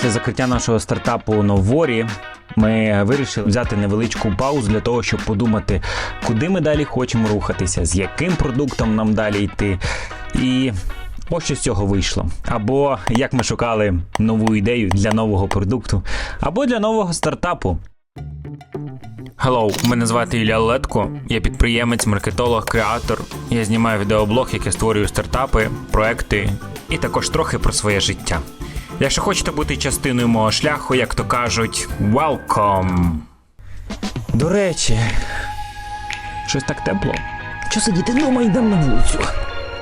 Після закриття нашого стартапу Новорі ми вирішили взяти невеличку паузу для того, щоб подумати, куди ми далі хочемо рухатися, з яким продуктом нам далі йти. І ось що з цього вийшло. Або як ми шукали нову ідею для нового продукту, або для нового стартапу. Hello, мене звати Ілля Летко. Я підприємець, маркетолог, креатор. Я знімаю відеоблог, який створюю стартапи, проекти і також трохи про своє життя. Якщо хочете бути частиною мого шляху, як то кажуть, welcome! До речі, щось так тепло. Що сидіти вдома, йдемо на вулицю.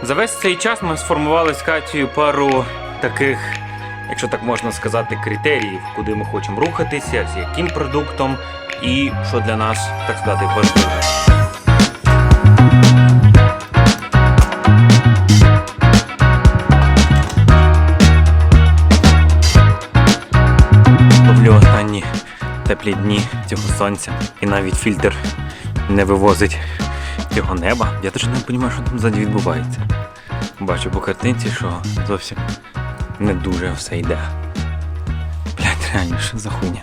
За весь цей час ми сформували з Катією пару таких, якщо так можна сказати, критеріїв, куди ми хочемо рухатися, з яким продуктом і що для нас, так сказати, важливо. Теплі дні цього сонця, і навіть фільтр не вивозить цього неба. Я теж не розумію, що там ззаді відбувається. Бачу по картинці, що зовсім не дуже все йде. Блять, реально, що за хуйня?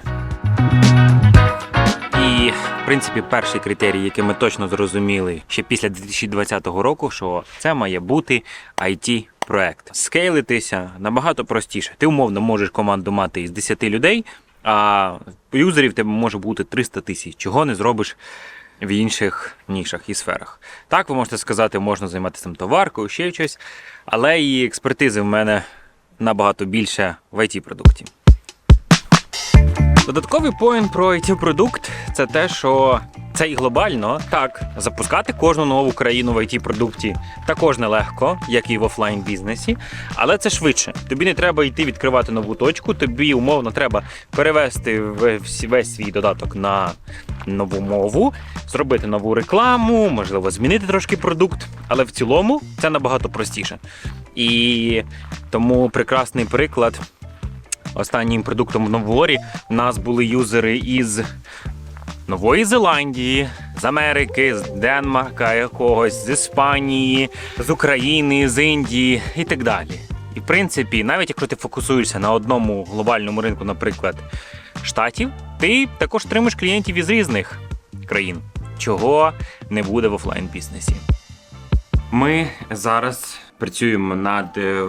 І, в принципі, перший критерій, який ми точно зрозуміли ще після 2020 року, що це має бути it проект Скейлитися набагато простіше. Ти умовно можеш команду мати із 10 людей, а юзерів тебе може бути 300 тисяч. Чого не зробиш в інших нішах і сферах. Так, ви можете сказати, можна займатися там товаркою, ще щось, але і експертизи в мене набагато більше в it продукті. Додатковий поінт про it продукт це те, що це і глобально так запускати кожну нову країну в it продукті також нелегко, як і в офлайн бізнесі, але це швидше. Тобі не треба йти відкривати нову точку. Тобі умовно треба перевести весь свій додаток на нову мову, зробити нову рекламу, можливо, змінити трошки продукт, але в цілому це набагато простіше. І тому прекрасний приклад. Останнім продуктом в Новорі в нас були юзери із Нової Зеландії, з Америки, з Денмарка якогось, з Іспанії, з України, з Індії і так далі. І в принципі, навіть якщо ти фокусуєшся на одному глобальному ринку, наприклад, штатів, ти також отримаєш клієнтів із різних країн, чого не буде в офлайн бізнесі. Ми зараз працюємо над е,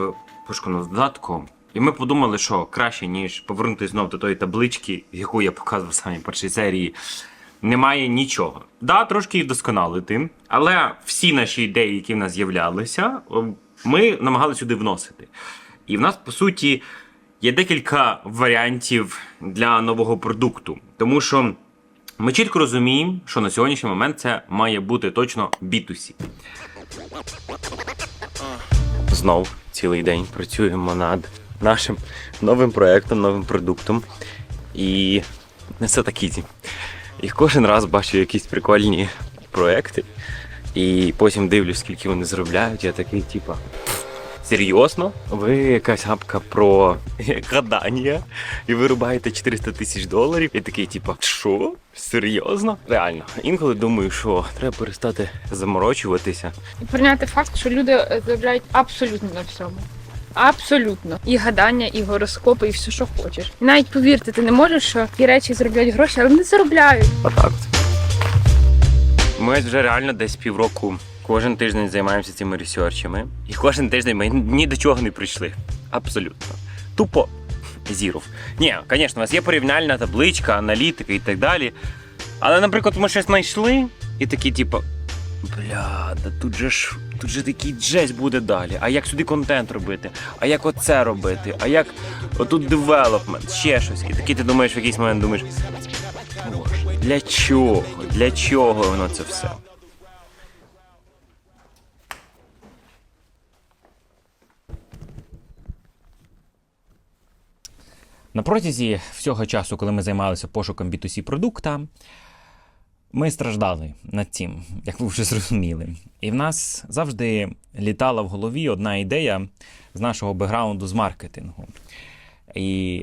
пошуком додатком, і ми подумали, що краще, ніж повернутися знов до тої таблички, яку я показував в самій першій серії. Немає нічого. Да, трошки їх вдосконалити, але всі наші ідеї, які в нас з'являлися, ми намагалися сюди вносити. І в нас, по суті, є декілька варіантів для нового продукту. Тому що ми чітко розуміємо, що на сьогоднішній момент це має бути точно B2C. Знов цілий день працюємо над нашим новим проектом, новим продуктом. І не все так ізі. І кожен раз бачу якісь прикольні проекти. І потім дивлюсь, скільки вони заробляють. Я такий, типа. Серйозно? Ви якась гапка про гадання, і ви рубаєте 400 тисяч доларів. І такий, типа, що? Серйозно? Реально. Інколи думаю, що треба перестати заморочуватися. І прийняти факт, що люди заробляють абсолютно на всьому. Абсолютно. І гадання, і гороскопи, і все, що хочеш. І навіть повірити, ти не можеш, що ті речі заробляють гроші, але вони заробляють. Отак. от. Ми вже реально десь півроку кожен тиждень займаємося цими ресерчами. І кожен тиждень ми ні до чого не прийшли. Абсолютно. Тупо зіров. Ні, звісно, у нас є порівняльна табличка, аналітика і так далі. Але, наприклад, ми щось знайшли і такі, типу, бля, да тут же ж. Тут же такий джесть буде далі. А як сюди контент робити? А як оце робити? А як отут девелопмент, ще щось. І такий ти думаєш в якийсь момент думаєш. Боже, для чого? Для чого воно це все? На протязі всього часу, коли ми займалися пошуком B2C продукта, ми страждали над цим, як ви вже зрозуміли. І в нас завжди літала в голові одна ідея з нашого бекграунду з маркетингу. І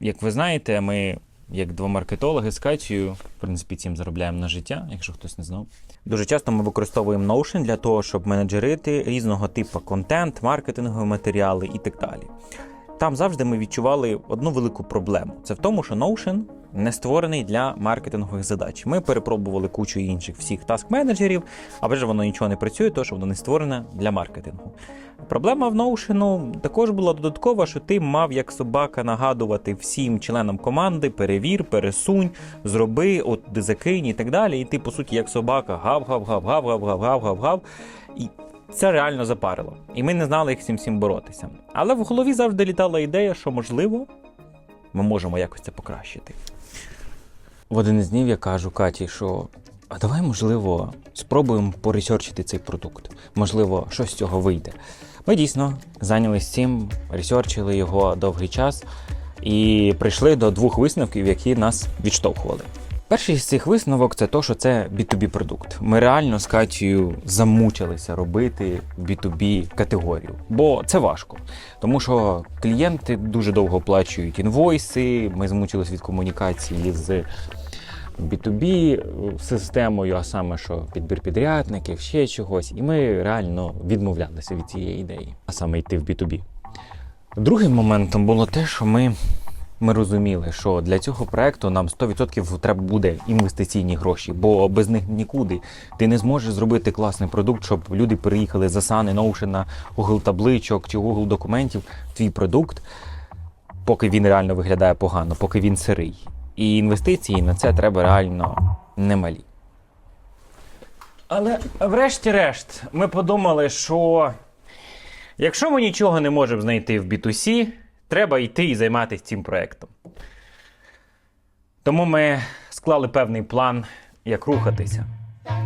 як ви знаєте, ми, як два маркетологи з Катією, в принципі, цим заробляємо на життя, якщо хтось не знав. Дуже часто ми використовуємо Notion для того, щоб менеджерити різного типу контент, маркетингові матеріали і так далі там завжди ми відчували одну велику проблему: це в тому, що Notion не створений для маркетингових задач. Ми перепробували кучу інших всіх таск-менеджерів, а вже воно нічого не працює, тому що воно не створене для маркетингу. Проблема в Notion також була додаткова, що ти мав як собака нагадувати всім членам команди перевір, пересунь, зроби, от закинь і так далі. І ти, по суті, як собака, гав-гав-гав-гав-гав-гав-гав-гав. І це реально запарило. І ми не знали, як з цим всім боротися. Але в голові завжди літала ідея, що можливо, ми можемо якось це покращити. В один із днів я кажу Каті, що а давай, можливо, спробуємо поресерчити цей продукт. Можливо, щось з цього вийде. Ми дійсно зайнялись цим, ресерчили його довгий час і прийшли до двох висновків, які нас відштовхували. Перший з цих висновок це то, що це B2B продукт. Ми реально з Катією замучилися робити B2B категорію, бо це важко. Тому що клієнти дуже довго оплачують інвойси. Ми змучились від комунікації з B2B системою, а саме що підбір підрядників, ще чогось. І ми реально відмовлялися від цієї ідеї, а саме йти в B2B. Другим моментом було те, що ми, ми розуміли, що для цього проекту нам 100% треба буде інвестиційні гроші, бо без них нікуди. Ти не зможеш зробити класний продукт, щоб люди переїхали з Asana, Notion, Google табличок чи Google документів. Твій продукт, поки він реально виглядає погано, поки він сирий. І інвестиції на це треба реально немалі. Але врешті-решт, ми подумали, що якщо ми нічого не можемо знайти в B2C, треба йти і займатися цим проєктом. Тому ми склали певний план, як рухатися,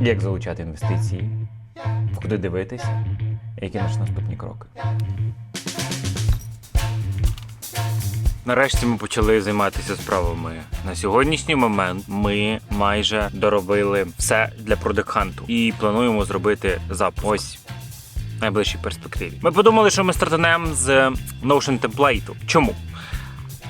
як залучати інвестиції, куди дивитися, які наші наступні кроки. Нарешті ми почали займатися справами. На сьогоднішній момент ми майже доробили все для продакханту і плануємо зробити запуск. Ось найближчій перспективі. Ми подумали, що ми стартанемо з Notion темплейту. Чому?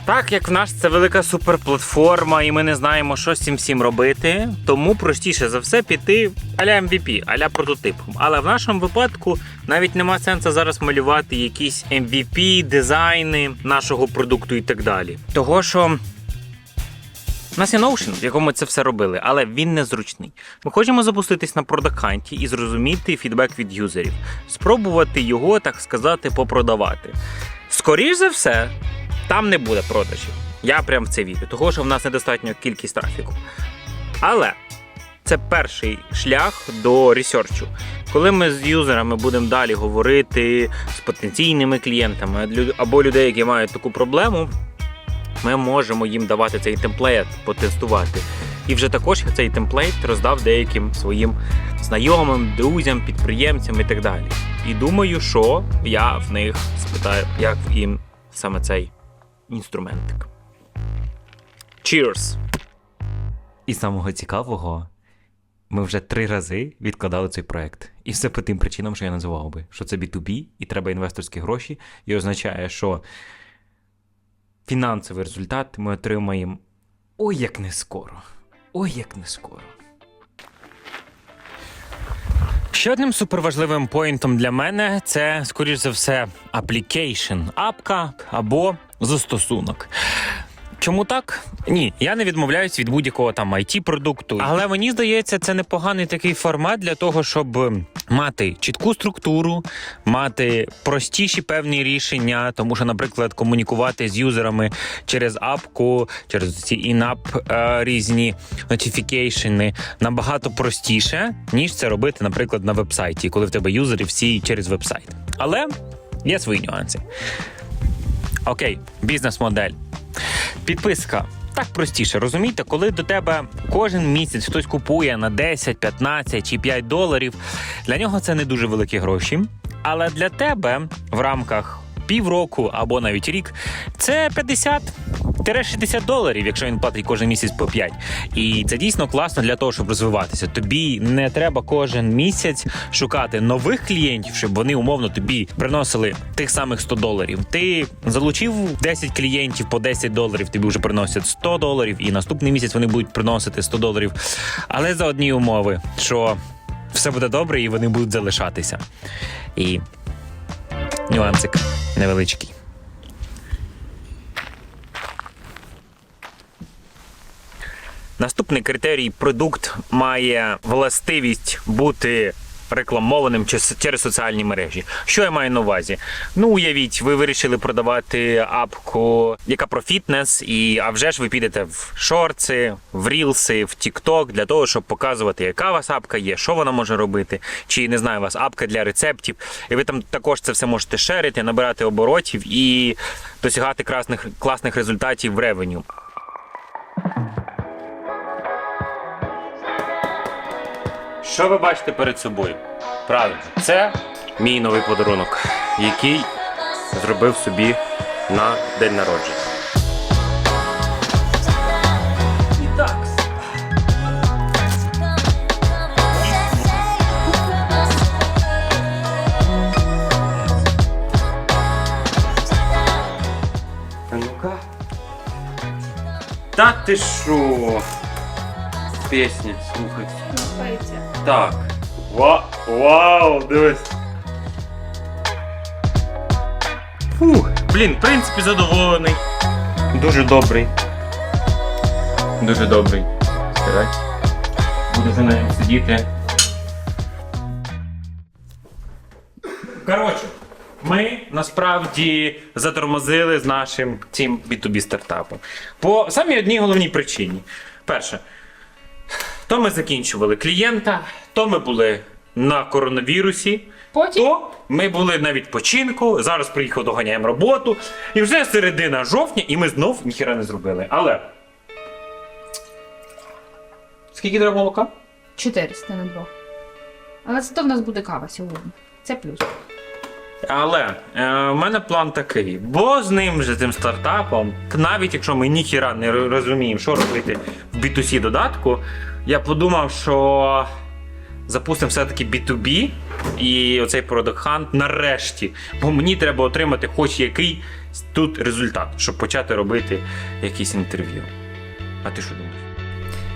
Так як в нас це велика суперплатформа, і ми не знаємо, що з цим всім робити, тому простіше за все піти аля MVP, аля прототипом. Але в нашому випадку навіть нема сенсу зараз малювати якісь MVP, дизайни нашого продукту і так далі. Того що. У нас є Notion, в якому ми це все робили, але він незручний. Ми хочемо запуститись на продаканті і зрозуміти фідбек від юзерів, спробувати його, так сказати, попродавати. Скоріш за все, там не буде продажів. Я прям в це вірю, того що в нас недостатньо кількість трафіку. Але це перший шлях до ресерчу. Коли ми з юзерами будемо далі говорити з потенційними клієнтами або людей, які мають таку проблему, ми можемо їм давати цей темплейт потестувати. І вже також цей темплейт роздав деяким своїм знайомим, друзям, підприємцям і так далі. І думаю, що я в них спитаю, як їм саме цей інструментик. Cheers! І самого цікавого, ми вже три рази відкладали цей проект. І все по тим причинам, що я називав би, що це B2B, і треба інвесторські гроші, і означає, що фінансовий результат ми отримаємо ой як не скоро. Ой, як не скоро. Ще одним суперважливим поінтом для мене це, скоріш за все, аплікейшн, апка або застосунок. Чому так? Ні, я не відмовляюсь від будь-якого там it продукту, але мені здається, це непоганий такий формат для того, щоб мати чітку структуру, мати простіші певні рішення, тому що, наприклад, комунікувати з юзерами через апку, через ці інап е, різні нотіфікейшени набагато простіше, ніж це робити, наприклад, на вебсайті, коли в тебе юзери всі через вебсайт. Але є свої нюанси. Окей, бізнес-модель. Підписка. Так простіше, розумієте, коли до тебе кожен місяць хтось купує на 10, 15 чи 5 доларів, для нього це не дуже великі гроші. Але для тебе в рамках півроку або навіть рік це 50-60 доларів, якщо він платить кожен місяць по 5. І це дійсно класно для того, щоб розвиватися. Тобі не треба кожен місяць шукати нових клієнтів, щоб вони умовно тобі приносили тих самих 100 доларів. Ти залучив 10 клієнтів по 10 доларів, тобі вже приносять 100 доларів, і наступний місяць вони будуть приносити 100 доларів. Але за одні умови, що все буде добре і вони будуть залишатися. І нюансик невеличкий. Наступний критерій продукт має властивість бути рекламованим через соціальні мережі. Що я маю на увазі? Ну, уявіть, ви вирішили продавати апку, яка про фітнес, і а вже ж ви підете в шорти, в рілси, в TikTok для того, щоб показувати, яка у вас апка є, що вона може робити, чи не знаю, у вас апка для рецептів. І ви там також це все можете шерити, набирати оборотів і досягати класних, класних результатів в ревеню. Що ви бачите перед собою? Правильно, це мій новий подарунок, який зробив собі на день народження. І так. А ну-ка. Та ти що? Пісня, слухай. Так. Ва- Вау, дивись. Фух, блін, в принципі, задоволений. Дуже добрий. Дуже добрий. Стирай. Буду вже на ньому сидіти. Коротше, ми насправді затормозили з нашим цим B2B стартапом. По самій одній головній причині. Перше, то ми закінчували клієнта, то ми були на коронавірусі, Потім то ми були на відпочинку. Зараз приїхав, доганяємо роботу. І вже середина жовтня, і ми знов ніхіра не зробили. Але. Скільки треба молока? 400 на двох. Але зато в нас буде кава сьогодні. Це плюс. Але е, в мене план такий: бо з ним же цим стартапом, навіть якщо ми ніхіра не розуміємо, що робити в B2C додатку, я подумав, що запустимо все-таки B2B і оцей Product Hunt нарешті. Бо мені треба отримати хоч який тут результат, щоб почати робити якісь інтерв'ю. А ти що думаєш?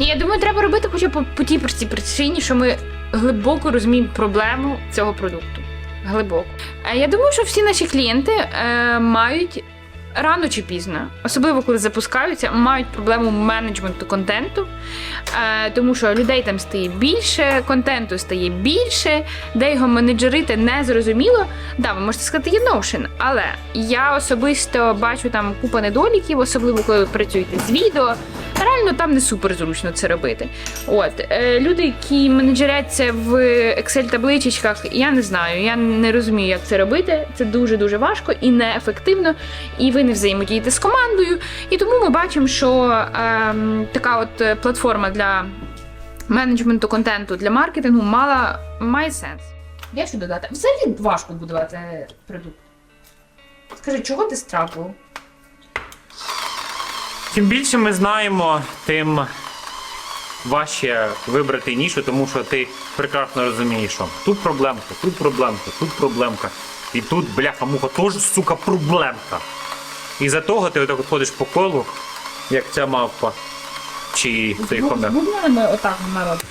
Ні, я думаю, треба робити хоча б по, по тій простій причині, що ми глибоко розуміємо проблему цього продукту. Глибоко. Е, Я думаю, що всі наші клієнти е, мають рано чи пізно, особливо коли запускаються, мають проблему менеджменту контенту, е, тому що людей там стає більше, контенту стає більше, де його менеджерити не зрозуміло. Да, ви можете сказати, є Notion, але я особисто бачу там купа недоліків, особливо коли ви працюєте з відео. Реально там не супер зручно це робити. От е, люди, які менеджеряться в Excel табличечках, я не знаю, я не розумію, як це робити. Це дуже дуже важко і неефективно, і ви не взаємодієте з командою. І тому ми бачимо, що ем, така от е, платформа для менеджменту контенту для маркетингу мала має сенс. Я що додати? Взагалі важко будувати продукт. Скажи, чого ти страпував? Чим більше ми знаємо, тим важче вибрати нішу, тому що ти прекрасно розумієш, що тут проблемка, тут проблемка, тут проблемка. І тут, бляха-муха, теж, сука, проблемка. І за того ти отак от ходиш по колу, як ця мавпа. Чи цей хомяк. Гуглили ми отак народ.